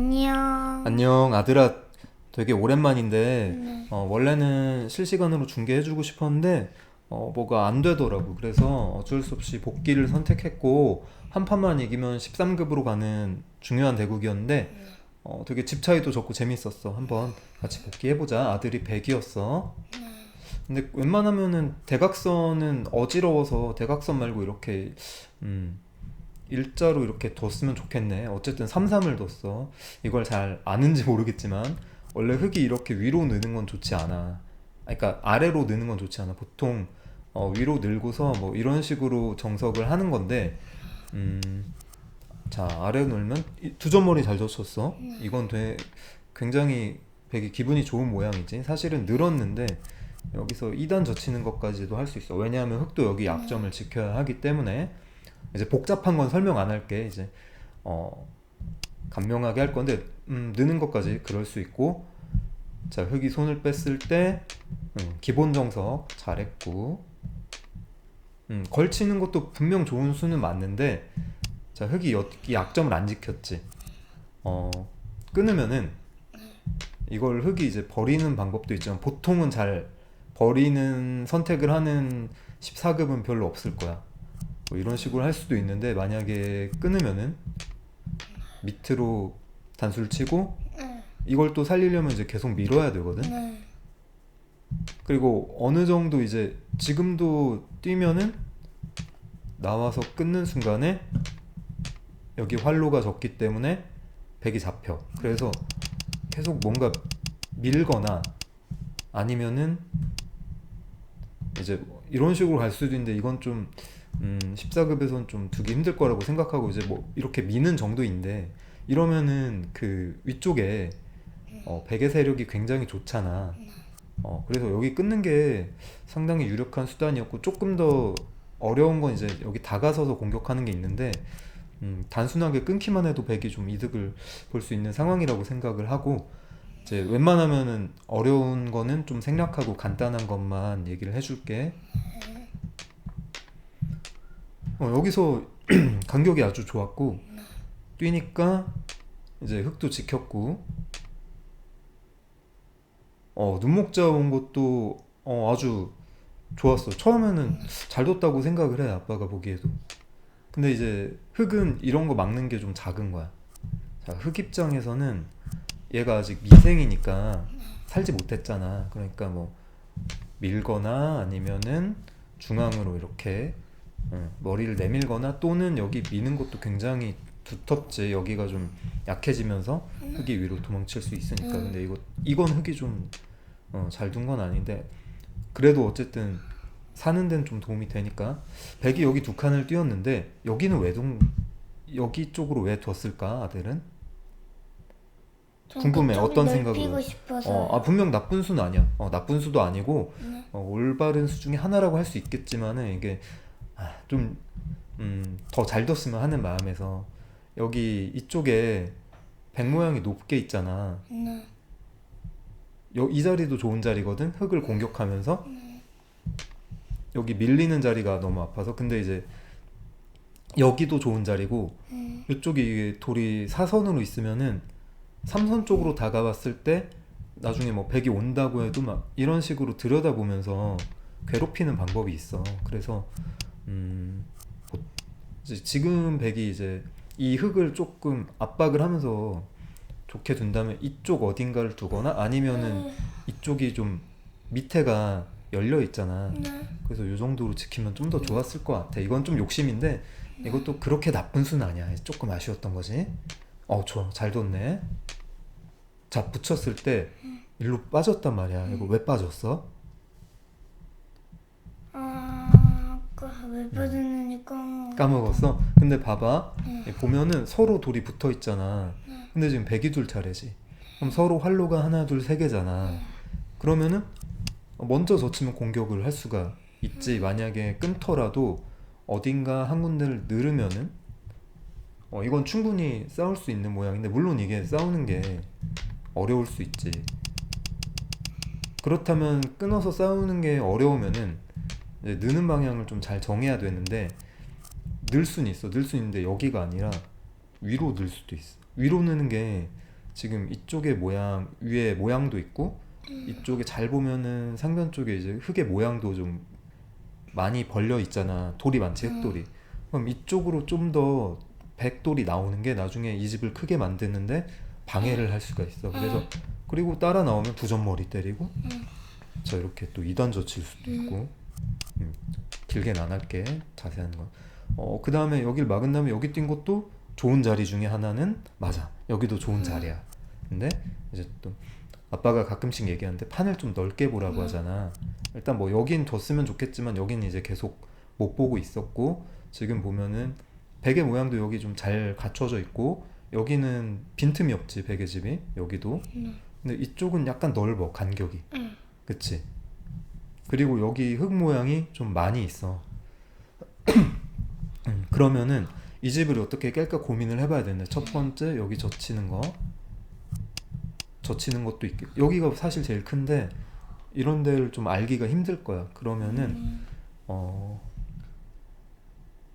안녕. 안녕. 아들아 되게 오랜만인데 네. 어, 원래는 실시간으로 중계해주고 싶었는데 어, 뭐가 안 되더라고. 그래서 어쩔 수 없이 복귀를 선택했고 한 판만 이기면 13급으로 가는 중요한 대국이었는데 어, 되게 집 차이도 적고 재밌었어. 한번 같이 복귀해보자. 아들이 100이었어. 근데 웬만하면은 대각선은 어지러워서 대각선 말고 이렇게 음, 일자로 이렇게 뒀으면 좋겠네. 어쨌든 3-3을 뒀어. 이걸 잘 아는지 모르겠지만 원래 흙이 이렇게 위로 느는 건 좋지 않아. 아, 그러니까 아래로 느는 건 좋지 않아. 보통 어, 위로 늘고서 뭐 이런 식으로 정석을 하는 건데 음, 자 아래 놀면 이- 두 점머리 잘 젖혔어. 이건 돼 굉장히 되게 기분이 좋은 모양이지. 사실은 늘었는데 여기서 2단 젖히는 것까지도 할 수 있어. 왜냐하면 흙도 여기 약점을 지켜야 하기 때문에 이제 복잡한 건 설명 안 할게. 이제 어 간명하게 할 건데 음, 느는 것까지 그럴 수 있고 자 흙이 손을 뺐을 때 음, 기본 정석 잘했고 음, 걸치는 것도 분명 좋은 수는 맞는데 자 흙이 약점을 안 지켰지. 어 끊으면은 이걸 흙이 이제 버리는 방법도 있지만 보통은 잘 버리는 선택을 하는 14급은 별로 없을 거야. 뭐 이런 식으로 할 수도 있는데 만약에 끊으면은 밑으로 단수를 치고 네. 이걸 또 살리려면 이제 계속 밀어야 되거든. 네. 그리고 어느 정도 이제 지금도 뛰면은 나와서 끊는 순간에 여기 활로가 적기 때문에 백이 잡혀. 그래서 계속 뭔가 밀거나 아니면은 이제 뭐 이런 식으로 갈 수도 있는데 이건 좀 음, 14급에선 좀 두기 힘들 거라고 생각하고 이제 뭐 이렇게 미는 정도인데 이러면은 그 위쪽에 어, 백의 세력이 굉장히 좋잖아. 어, 그래서 여기 끊는 게 상당히 유력한 수단이었고 조금 더 어려운 건 이제 여기 다가서서 공격하는 게 있는데 음, 단순하게 끊기만 해도 백이 좀 이득을 볼 수 있는 상황이라고 생각을 하고 이제 웬만하면은 어려운 거는 좀 생략하고 간단한 것만 얘기를 해줄게. 어, 여기서 간격이 아주 좋았고 뛰니까 이제 흙도 지켰고 어 눈목자 온 것도 어 아주 좋았어. 처음에는 잘 뒀다고 생각을 해 아빠가 보기에도. 근데 이제 흙은 이런 거 막는 게 좀 작은 거야. 자, 흙 입장에서는 얘가 아직 미생이니까 살지 못했잖아. 그러니까 뭐 밀거나 아니면은 중앙으로 이렇게 응, 머리를 내밀거나 또는 여기 미는 것도 굉장히 두텁지. 여기가 좀 약해지면서 흙이 위로 도망칠 수 있으니까. 근데 이거 이건 흙이 좀 어, 잘둔 건 아닌데 그래도 어쨌든 사는 데는 좀 도움이 되니까 백이 여기 두 칸을 띄웠는데 여기는 왜 둔, 여기 쪽으로 왜 뒀을까 아들은? 전 궁금해. 그쪽이 어떤 넓히고 생각으로? 싶어서. 어, 아 분명 나쁜 수는 아니야. 어, 나쁜 수도 아니고 네. 어, 올바른 수 중에 하나라고 할 수 있겠지만은 이게 아, 좀 음, 더잘 뒀으면 하는 마음에서 여기 이쪽에 백 모양이 높게 있잖아. 네. 여, 이 자리도 좋은 자리거든. 흙을 공격하면서 여기 밀리는 자리가 너무 아파서 근데 이제 여기도 좋은 자리고 음. 이쪽이 이게 돌이 사선으로 있으면은 삼선 쪽으로 다가왔을 때 나중에 뭐 백이 온다고 해도 막 이런 식으로 들여다보면서 괴롭히는 방법이 있어. 그래서 음 지금 백이 이제 이 흙을 조금 압박을 하면서 좋게 둔다면 이쪽 어딘가를 두거나 아니면은 이쪽이 좀 밑에가 열려 있잖아. 네. 그래서 이 정도로 지키면 좀 더 좋았을 것 같아. 이건 좀 욕심인데 이것도 그렇게 나쁜 수는 아니야. 조금 아쉬웠던 거지. 어, 좋아. 잘 뒀네. 자, 붙였을 때 일로 빠졌단 말이야. 이거 왜 빠졌어? 아, 왜 빠졌느니까. 까먹었어? 근데 봐봐. 네. 보면은 서로 돌이 붙어 있잖아. 근데 지금 백이 둘 차례지. 그럼 서로 활로가 하나, 둘, 세 개잖아. 그러면은 먼저 젖히면 공격을 할 수가 있지. 만약에 끊더라도 어딘가 한 군데를 늘으면은 어, 이건 충분히 싸울 수 있는 모양인데 물론 이게 싸우는 게 어려울 수 있지. 그렇다면 끊어서 싸우는 게 어려우면은 느는 방향을 좀 잘 정해야 되는데 늘 수는 있어. 늘 수 있는데 여기가 아니라 위로 늘 수도 있어. 위로 느는 게 지금 이쪽에 모양 위에 모양도 있고 이쪽에 잘 보면은 상변 쪽에 이제 흙의 모양도 좀 많이 벌려 있잖아. 돌이 많지 흙돌이. 그럼 이쪽으로 좀 더 백돌이 나오는 게 나중에 이 집을 크게 만드는데 방해를 할 수가 있어. 그래서 그리고 따라 나오면 두점머리 때리고 자 이렇게 또 이단 젖힐 수도 있고 음, 길게는 안 할게 자세한 건. 어, 그 다음에 여길 막은 다음에 여기 뛴 것도 좋은 자리 중에 하나는 맞아. 여기도 좋은 자리야. 근데 이제 또 아빠가 가끔씩 얘기하는데 판을 좀 넓게 보라고 하잖아. 일단 뭐 여긴 뒀으면 좋겠지만 여긴 이제 계속 못 보고 있었고 지금 보면은 베개 모양도 여기 좀 잘 갖춰져 있고 여기는 빈틈이 없지 베개 집이 여기도. 근데 이쪽은 약간 넓어 간격이. 응. 그치? 그리고 여기 흙 모양이 좀 많이 있어. 음, 그러면은 이 집을 어떻게 깰까 고민을 해봐야 되는데 첫 번째 여기 젖히는 거 젖히는 것도 있고 여기가 사실 제일 큰데 이런 데를 좀 알기가 힘들 거야. 그러면은 어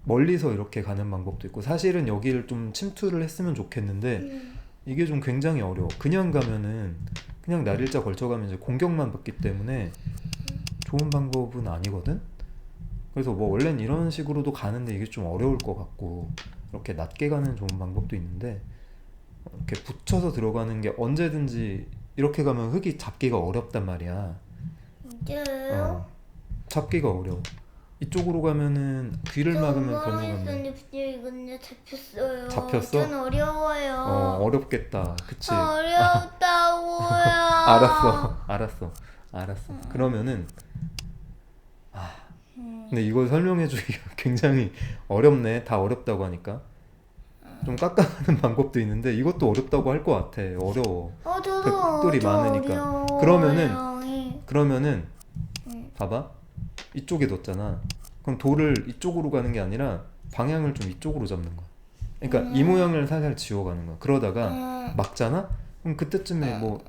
멀리서 이렇게 가는 방법도 있고 사실은 여기를 좀 침투를 했으면 좋겠는데 이게 좀 굉장히 어려워. 그냥 가면은 그냥 날일자 걸쳐가면 이제 공격만 받기 때문에 좋은 방법은 아니거든. 그래서 뭐 원래는 이런 식으로도 가는데 이게 좀 어려울 것 같고 이렇게 낮게 가는 좋은 방법도 있는데 이렇게 붙여서 들어가는 게 언제든지 이렇게 가면 흙이 잡기가 어렵단 말이야. 이제요? 어, 잡기가 어려워. 이쪽으로 가면은 귀를 막으면 변호가면 근데 잡혔어요. 잡혔어? 전 어려워요. 어 어렵겠다. 그치? 어렵다고요. 알았어, 알았어, 알았어. 그러면은 아, 근데 이걸 설명해주기가 굉장히 어렵네. 다 어렵다고 하니까 좀 깎아가는 방법도 있는데 이것도 어렵다고 할 것 같아. 어려워. 어, 저도 백돌이 저 많으니까. 어려워요. 그러면은- 그러면은 응. 봐봐, 이쪽에 뒀잖아. 그럼 돌을 이쪽으로 가는 게 아니라 방향을 좀 이쪽으로 잡는 거야. 그러니까 이 모양을 살살 지워가는 거야. 그러다가 음, 막잖아? 그럼 그때쯤에 뭐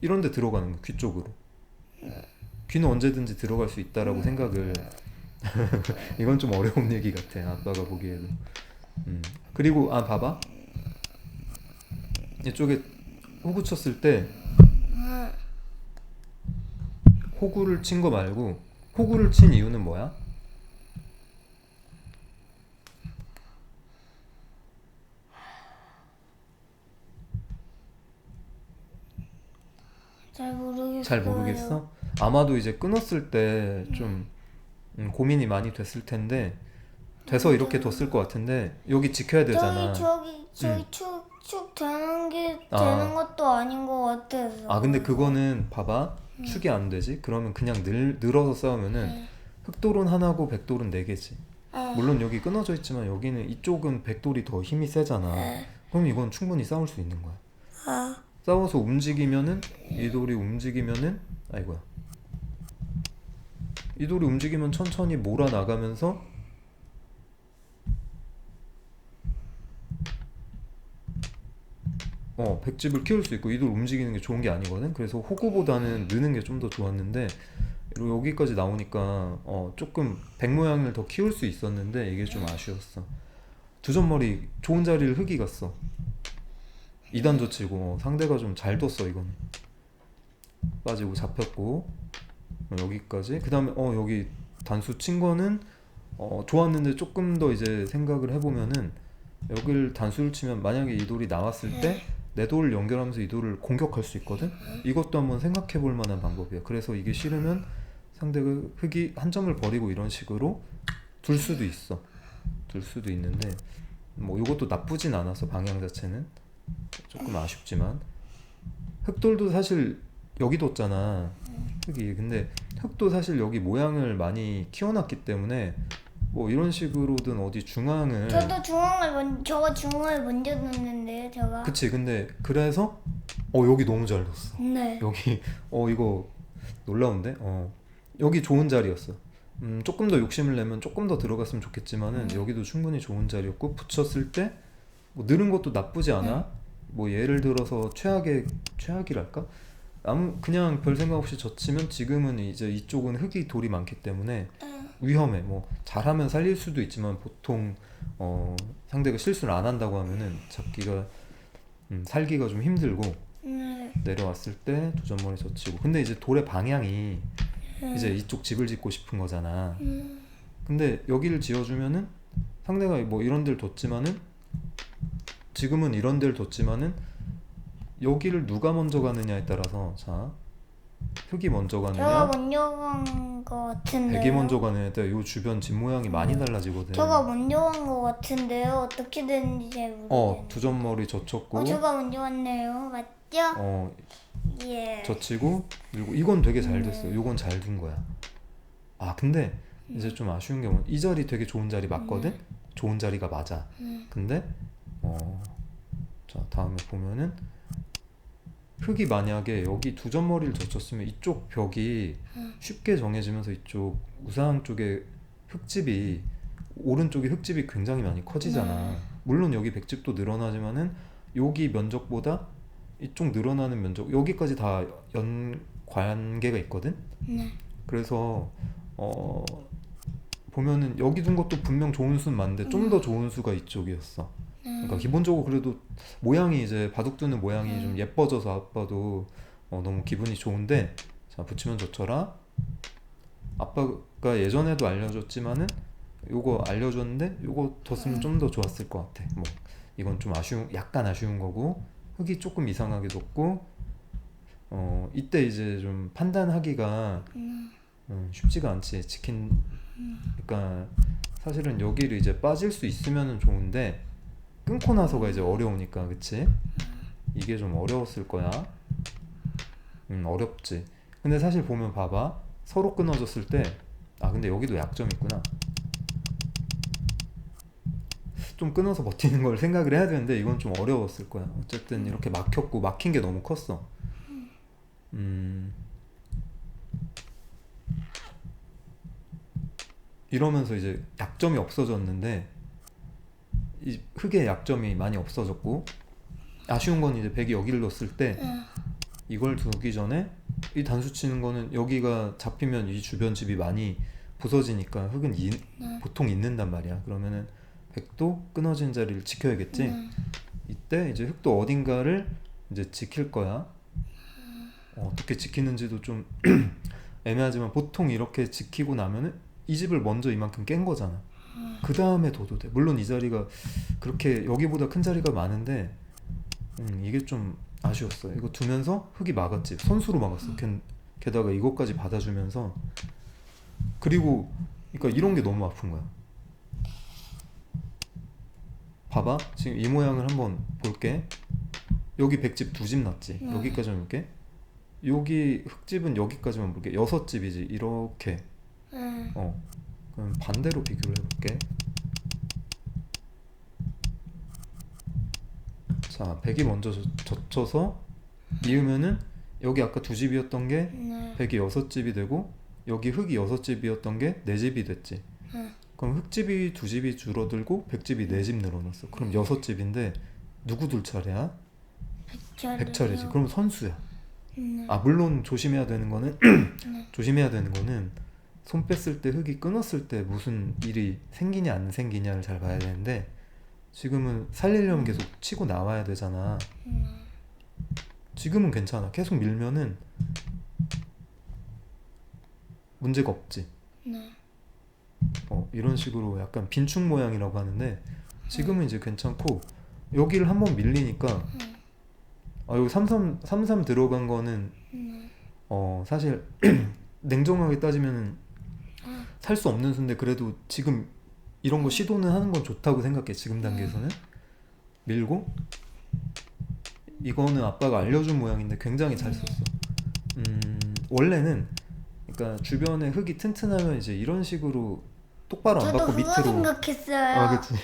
이런 데 들어가는 거야. 귀 쪽으로. 귀는 언제든지 들어갈 수 있다라고 생각을 이건 좀 어려운 얘기 같아. 아빠가 보기에도. 음. 그리고 아 봐봐. 이쪽에 호구 쳤을 때 음, 호구를 친 거 말고 호구를 친 이유는 뭐야? 잘 모르겠어요. 잘 모르겠어? 아마도 이제 끊었을 때좀 음, 고민이 많이 됐을 텐데 돼서 이렇게 뒀을 것 같은데 여기 지켜야 되잖아. 저기 저기 저기 응. 축축 되는 게 아. 되는 것도 아닌 것 같아서. 아 근데 그거는 봐봐 축이 안 되지? 그러면 그냥 늘, 늘어서 싸우면은 네. 흑돌은 하나고 백돌은 네 개지. 네. 물론 여기 끊어져 있지만 여기는 이쪽은 백돌이 더 힘이 세잖아. 네. 그럼 이건 충분히 싸울 수 있는 거야. 아, 싸워서 움직이면은 이 돌이 움직이면은 아이고야 이 돌이 움직이면 천천히 몰아 나가면서 어 백집을 키울 수 있고 이 돌 움직이는 게 좋은 게 아니거든? 그래서 호구보다는 느는 게 좀 더 좋았는데 그리고 여기까지 나오니까 어 조금 백 모양을 더 키울 수 있었는데 이게 좀 아쉬웠어. 두 점머리 좋은 자리를 흙이 갔어. 2단 젖히고 어, 상대가 좀 잘 뒀어 이건 빠지고 잡혔고. 어, 여기까지? 그 다음에 어 여기 단수 친 거는 어 좋았는데 조금 더 이제 생각을 해보면은 여길 단수를 치면 만약에 이 돌이 나왔을 때 내 돌을 연결하면서 이 돌을 공격할 수 있거든? 이것도 한번 생각해 볼 만한 방법이야. 그래서 이게 싫으면 상대가 흙이 한 점을 버리고 이런 식으로 둘 수도 있어. 둘 수도 있는데 뭐 이것도 나쁘진 않아서 방향 자체는 조금 아쉽지만 흑돌도 사실 여기 뒀잖아. 흙이 근데 흙도 사실 여기 모양을 많이 키워놨기 때문에 뭐 이런 식으로든 어디 중앙을 저도 중앙을 먼 저가 중앙을 먼저 넣는데요, 제가. 그치. 근데 그래서 어 여기 너무 잘 뒀어. 네. 여기. 어 이거 놀라운데? 어. 여기 좋은 자리였어. 음 조금 더 욕심을 내면 조금 더 들어갔으면 좋겠지만은 여기도 충분히 좋은 자리였고 붙였을 때뭐 늘은 것도 나쁘지 않아. 뭐 예를 들어서 최악의 최악이랄까 아무 그냥 별 생각 없이 젖히면 지금은 이제 이쪽은 흙이 돌이 많기 때문에 위험해. 뭐 잘하면 살릴 수도 있지만 보통 어 상대가 실수를 안 한다고 하면은 잡기가 음, 살기가 좀 힘들고 네. 내려왔을 때 두점머리 젖히고. 근데 이제 돌의 방향이 이제 이쪽 집을 짓고 싶은 거잖아. 음. 근데 여기를 지어주면은 상대가 뭐 이런 데를 뒀지만은 지금은 이런 데를 뒀지만은 여기를 누가 먼저 가느냐에 따라서 자 흙이 먼저 가느냐 먼저 간거 같은데요. 백이 먼저 가느냐에 따라 요 주변 집 모양이 많이 달라지거든 저가 먼저 간거 같은데요. 어떻게 됐는지 잘 모르겠네요. 어 두점머리 젖혔고 어, 저가 먼저 왔네요. 맞죠? 어 예. 젖히고 그리고 이건 되게 잘 됐어. 요건 잘둔 거야. 아 근데 이제 좀 아쉬운 게 뭐 이 자리 되게 좋은 자리 맞거든. 좋은 자리가 맞아. 음. 근데 어, 자 다음에 보면은 흙이 만약에 여기 두 점머리를 젖혔으면 이쪽 벽이 쉽게 정해지면서 이쪽 우상 쪽에 흙집이 오른쪽에 흙집이 굉장히 많이 커지잖아. 물론 여기 백집도 늘어나지만은 여기 면적보다 이쪽 늘어나는 면적 여기까지 다 연 관계가 있거든. 네. 그래서 어 보면은 여기 둔 것도 분명 좋은 수는 맞는데 좀 더 좋은 수가 이쪽이었어. 그러니까 기본적으로 그래도 모양이 이제 바둑 두는 모양이 좀 예뻐져서 아빠도 어, 너무 기분이 좋은데 자 붙이면 좋더라. 아빠가 예전에도 알려줬지만은 요거 알려줬는데 요거 뒀으면 좀더 좋았을 것 같아. 뭐 이건 좀 아쉬운 약간 아쉬운 거고 흙이 조금 이상하게 뒀고 어 이때 이제 좀 판단하기가 음, 쉽지가 않지. 지킨. 그러니까 사실은 여기를 이제 빠질 수 있으면은 좋은데 끊고 나서가 이제 어려우니까 그치? 이게 좀 어려웠을 거야. 음 어렵지. 근데 사실 보면 봐봐. 서로 끊어졌을 때 아 근데 여기도 약점 있구나. 좀 끊어서 버티는 걸 생각을 해야 되는데 이건 좀 어려웠을 거야. 어쨌든 이렇게 막혔고 막힌 게 너무 컸어. 음. 이러면서 이제 약점이 없어졌는데 이 흙의 약점이 많이 없어졌고 아쉬운 건 이제 백이 여기를 넣었을 때 이걸 두기 전에 이 단수 치는 거는 여기가 잡히면 이 주변 집이 많이 부서지니까 흙은 이, 보통 있는단 말이야. 그러면은 백도 끊어진 자리를 지켜야겠지? 이때 이제 흙도 어딘가를 이제 지킬 거야. 어, 어떻게 지키는지도 좀 애매하지만 보통 이렇게 지키고 나면은 이 집을 먼저 이만큼 깬 거잖아. 그 다음에 둬도 돼. 물론 이 자리가 그렇게 여기보다 큰 자리가 많은데, 음, 이게 좀 아쉬웠어. 이거 두면서 흙이 막았지. 선수로 막았어. 게, 게다가 이것까지 받아주면서 그리고 그러니까 이런 게 너무 아픈 거야. 봐봐. 지금 이 모양을 한번 볼게. 여기 백집 두 집 났지. 네. 여기까지만 볼게. 여기 흙집은 여기까지만 볼게. 여섯 집이지. 이렇게. 음. 어. 그럼 반대로 비교를 해볼게. 자, 백이 먼저 젖- 젖혀서 이으면은 여기 아까 두 집이었던 게 네. 백이 여섯 집이 되고 여기 흙이 여섯 집이었던 게 네 집이 됐지. 응. 그럼 흙집이 두 집이 줄어들고 백집이 네 집 늘어났어. 그럼 여섯 집인데 누구 둘 차례야? 백철이지. 그럼 선수야. 네. 아 물론 조심해야 되는 거는 조심해야 되는 거는 손 뺐을 때 흙이 끊었을 때 무슨 일이 생기냐 안 생기냐를 잘 봐야 되는데 지금은 살리려면 계속 치고 나와야 되잖아. 지금은 괜찮아. 계속 밀면은 문제가 없지. 네. 어, 이런 식으로 약간 빈축 모양이라고 하는데 지금은 이제 괜찮고 여기를 한번 밀리니까 아 여기 33 33 들어간 거는 네. 어 사실 냉정하게 따지면 살 수 없는 수인데 그래도 지금 이런 거 시도는 하는 건 좋다고 생각해 지금 단계에서는. 밀고? 이거는 아빠가 알려준 모양인데 굉장히 잘 썼어. 음 원래는 그러니까 주변에 흙이 튼튼하면 이제 이런 식으로 똑바로 안 저도 받고 그거 밑으로. 생각했어요. 아 그치.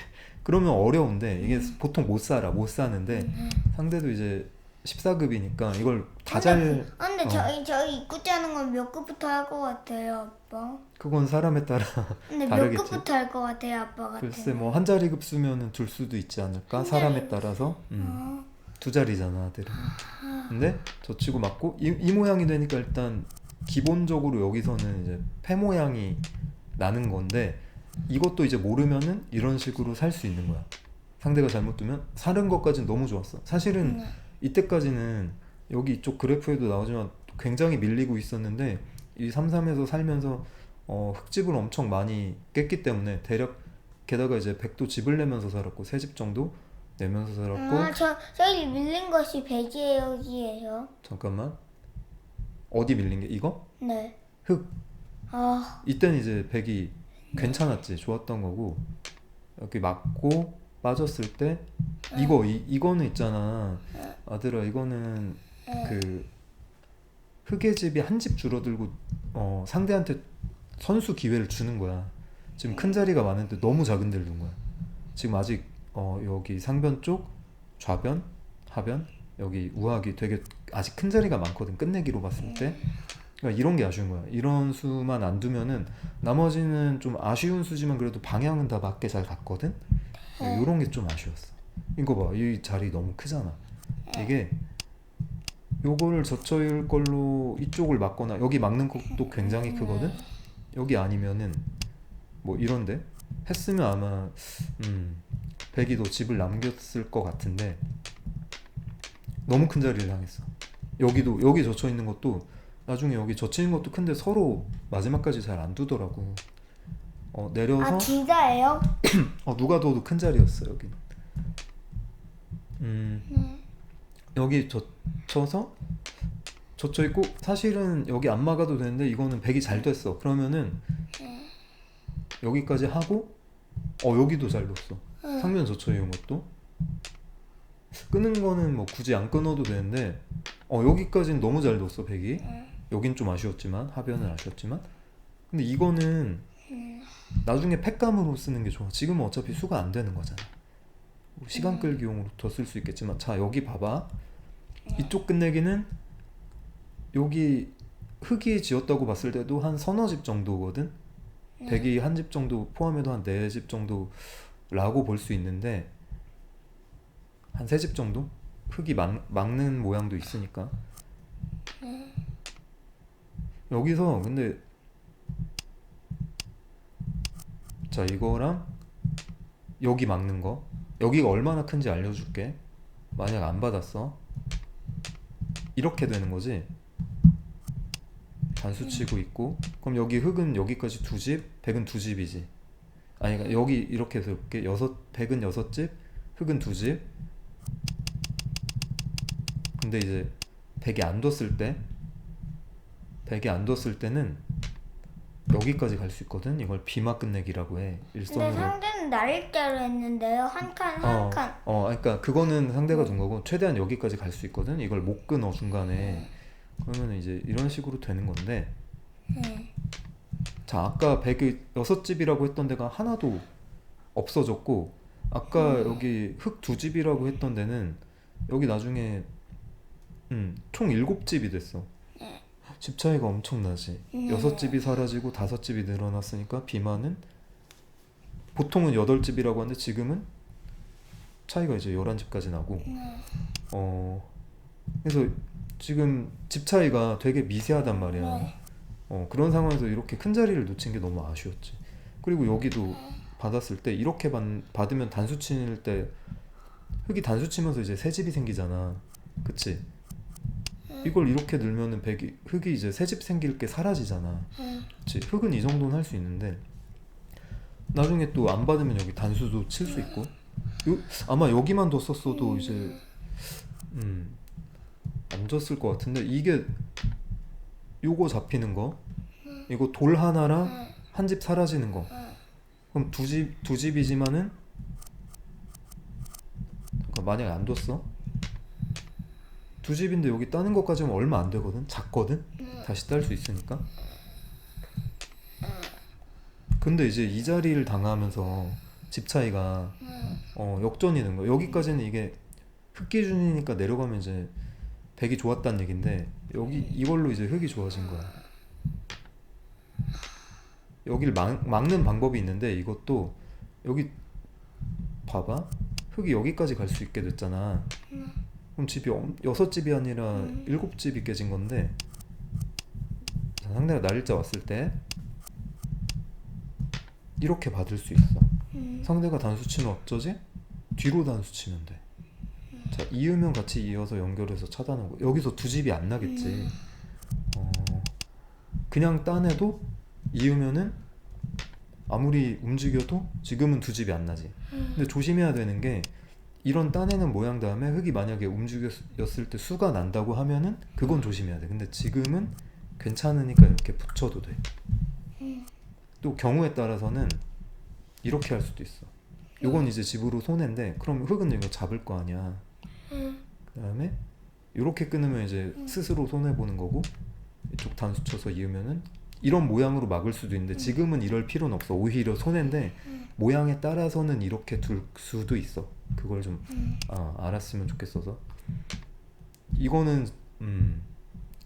그러면 어려운데 이게 보통 못 살아 못 사는데 상대도 이제 14급이니까 이걸 다잘 아, 근데 어. 저희 저희 입구 짜는 건 몇 급부터 할 것 같아요, 아빠? 그건 사람에 따라 근데 다르겠지. 몇 급부터 할 것 같아요, 아빠 같은. 글쎄 뭐 한 자리 급수면은 둘 수도 있지 않을까 한 사람에 따라서 음, 어, 두 자리잖아 아들은 근데 젖히고 맞고 이, 이 모양이 되니까 일단 기본적으로 여기서는 이제 패 모양이 나는 건데 이것도 이제 모르면은 이런 식으로 살 수 있는 거야 상대가 잘못 두면 사는 것까지는 너무 좋았어. 사실은 네. 이때까지는 여기 이쪽 그래프에도 나오지만 굉장히 밀리고 있었는데 이 33에서 살면서 어, 흙집을 엄청 많이 깼기 때문에 대략 게다가 이제 100도 집을 내면서 살았고 세 집 정도 내면서 살았고. 아, 저 저기 밀린 것이 백이에요 여기에요. 잠깐만. 어디 밀린 게? 이거? 네. 흙. 아, 이때는 이제 100이 괜찮았지. 좋았던 거고. 여기 맞고 빠졌을 때 이거 이, 이거는 있잖아 아들아 이거는 그 흙의 집이 한 집 줄어들고 어, 상대한테 선수 기회를 주는 거야. 지금 큰 자리가 많은데 너무 작은 데를 둔 거야. 지금 아직 어, 여기 상변 쪽 좌변 하변 여기 우하기 되게 아직 큰 자리가 많거든 끝내기로 봤을 때. 그러니까 이런 게 아쉬운 거야. 이런 수만 안 두면은 나머지는 좀 아쉬운 수지만 그래도 방향은 다 맞게 잘 갔거든? 이런 게 좀 아쉬웠어. 이거 봐이 자리 너무 크잖아 이게 요거를 저쳐일 걸로 이쪽을 막거나 여기 막는 것도 굉장히 크거든? 여기 아니면은 뭐 이런데? 했으면 아마 음 백이 더 집을 남겼을 것 같은데 너무 큰 자리를 당했어 여기도 여기 젖혀 있는 것도 나중에 여기 젖혀 있는 것도 큰데 서로 마지막까지 잘 안 두더라고. 어 내려서 아 진짜예요? 어 누가 둬도 큰 자리였어 여기 음 여기 젖혀서 젖혀 있고 사실은 여기 안 막아도 되는데 이거는 백이 잘 됐어. 그러면은 여기까지 하고 어 여기도 잘 뒀어. 상면 젖혀 있는 것도. 끄는 거는 뭐 굳이 안 끊어도 되는데 어 여기까지는 너무 잘 뒀어 백이. 여긴 좀 아쉬웠지만 하변은 아쉬웠지만. 근데 이거는 나중에 팩감으로 쓰는 게 좋아. 지금은 어차피 수가 안 되는 거잖아. 뭐 시간 끌기용으로 더 쓸 수 있겠지만 자 여기 봐봐. 이쪽 끝내기는 여기 흙이 지었다고 봤을 때도 한 서너 집 정도거든? 백이 한집 정도 포함해도 한 네 집 정도라고 볼 수 있는데 한 세 집 정도? 흙이 막, 막는 모양도 있으니까. 여기서 근데 자 이거랑 여기 막는 거 여기가 얼마나 큰지 알려줄게. 만약 안 받았어? 이렇게 되는 거지? 단수 치고 있고. 그럼 여기 흙은 여기까지 두 집, 백은 두 집이지. 아니 그러니까 여기 이렇게 해서 이렇게. 여섯 백은 여섯 집, 흙은 두 집. 근데 이제 백이 안 뒀을 때? 백이 안 뒀을 때는 여기까지 갈 수 있거든. 이걸 비마 끝내기라고 해. 근데 일선으로. 상대는 날짜로 했는데요. 한 칸 한 어, 칸. 어, 그러니까 그거는 상대가 둔 거고 최대한 여기까지 갈 수 있거든. 이걸 못 끊어 중간에. 그러면 이제 이런 식으로 되는 건데. 네. 자, 아까 백이 여섯 집이라고 했던 데가 하나도 없어졌고, 아까 여기 흙 두 집이라고 했던 데는 여기 나중에 음, 총 일곱 집이 됐어. 집 차이가 엄청나지. 네. 여섯 집이 사라지고 다섯 집이 늘어났으니까 비만은 보통은 여덟 집이라고 하는데 지금은 차이가 이제 열한 집까지 나고, 어, 그래서 지금 집 차이가 되게 미세하단 말이야. 네. 어, 그런 상황에서 이렇게 큰 자리를 놓친 게 너무 아쉬웠지. 그리고 여기도 받았을 때 이렇게 받, 받으면 단수 칠 때 흙이 단수 치면서 이제 새 집이 생기잖아. 그치? 이걸 이렇게 늘면은 백이 흙이 이제 새집 생길 게 사라지잖아. 그치? 흙은 이 정도는 할 수 있는데 나중에 또 안 받으면 여기 단수도 칠 수 있고 요, 아마 여기만 뒀었어도 이제 음, 안 졌을 것 같은데 이게 요거 잡히는 거 이거 돌 하나랑 한 집 사라지는 거 그럼 두 집 두 집이지만은 잠깐 만약에 안 뒀어 두 집인데 여기 따는 것까지는 얼마 안 되거든? 작거든? 다시 딸 수 있으니까? 근데 이제 이 자리를 당하면서 집 차이가 어, 역전이 된 거야. 여기까지는 이게 흙 기준이니까 내려가면 이제 백이 좋았다는 얘긴데 여기 이걸로 이제 흙이 좋아진 거야. 여기를 막, 막는 방법이 있는데 이것도 여기 봐봐. 흙이 여기까지 갈 수 있게 됐잖아. 그럼 집이 엄- 여섯 집이 아니라 일곱 집이 깨진 건데 자, 상대가 날일자 왔을 때 이렇게 받을 수 있어. 상대가 단수 치면 어쩌지? 뒤로 단수 치면 돼. 자, 이으면 같이 이어서 연결해서 차단하고 여기서 두 집이 안 나겠지. 어, 그냥 따내도 이으면은 아무리 움직여도 지금은 두 집이 안 나지. 근데 조심해야 되는 게 이런 따내는 모양 다음에 흙이 만약에 움직였을 때 수가 난다고 하면은 그건 조심해야 돼. 근데 지금은 괜찮으니까 이렇게 붙여도 돼. 또 경우에 따라서는 이렇게 할 수도 있어. 요건 이제 집으로 손해인데 그럼 흙은 이거 잡을 거 아니야. 그다음에 이렇게 끊으면 이제 스스로 손해 보는 거고 이쪽 단수 쳐서 이으면은 이런 모양으로 막을 수도 있는데 지금은 이럴 필요는 없어. 오히려 손해인데 모양에 따라서는 이렇게 둘 수도 있어. 그걸 좀 아, 알았으면 좋겠어서. 이거는 음,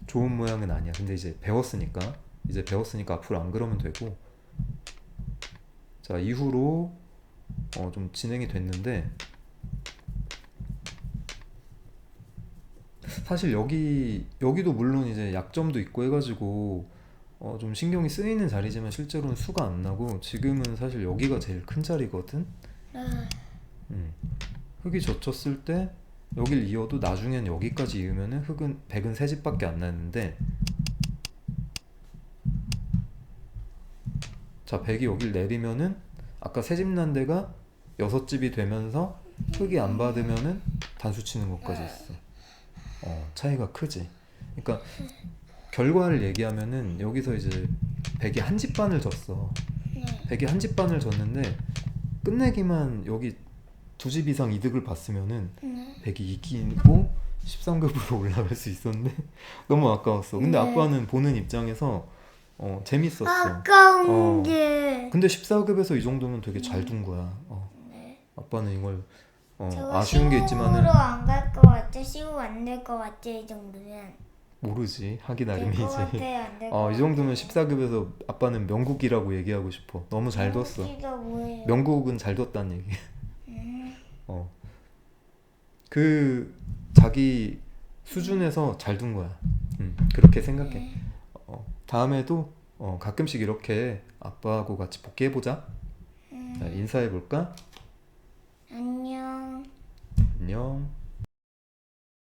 좋은 모양은 아니야. 근데 이제 배웠으니까 이제 배웠으니까 앞으로 안 그러면 되고. 자 이후로 어, 좀 진행이 됐는데 사실 여기 여기도 물론 이제 약점도 있고 해가지고 어, 좀 신경이 쓰이는 자리지만 실제로는 수가 안 나고 지금은 사실 여기가 제일 큰 자리거든. 음. 흙이 젖혔을 때 여길 이어도 나중엔 여기까지 이으면은 흙은 백은 세 집밖에 안 나는데 자 백이 여길 내리면은 아까 세 집 난 데가 여섯 집이 되면서 흙이 안 받으면은 단수 치는 것까지 있어. 어 차이가 크지. 그러니까 결과를 얘기하면은 여기서 이제 백이 한 집 반을 졌어. 백이 한 집 반을 졌는데 끝내기만 여기 두 집 이상 이득을 봤으면은 백이 이기고 13급으로 올라갈 수 있었는데 너무 아까웠어. 근데 네. 아빠는 보는 입장에서 어, 재밌었어. 아까운 어. 게 근데 14급에서 이 정도면 되게 잘 둔 거야. 어. 네. 아빠는 이걸 어, 아쉬운 게 있지만은 시우로 안 갈 것 같아 시우 안될 것 같아 이 정도면 모르지 하기 나름이지. 어, 이 정도면 14급에서 아빠는 명국이라고 얘기하고 싶어. 너무 잘 뒀어. 명국은 잘 뒀다는 얘기. 음, 어. 그 자기 수준에서 잘 둔 거야. 음, 그렇게 생각해. 네. 어, 다음에도 어, 가끔씩 이렇게 아빠하고 같이 복귀해 보자. 음, 인사해 볼까? 안녕 안녕.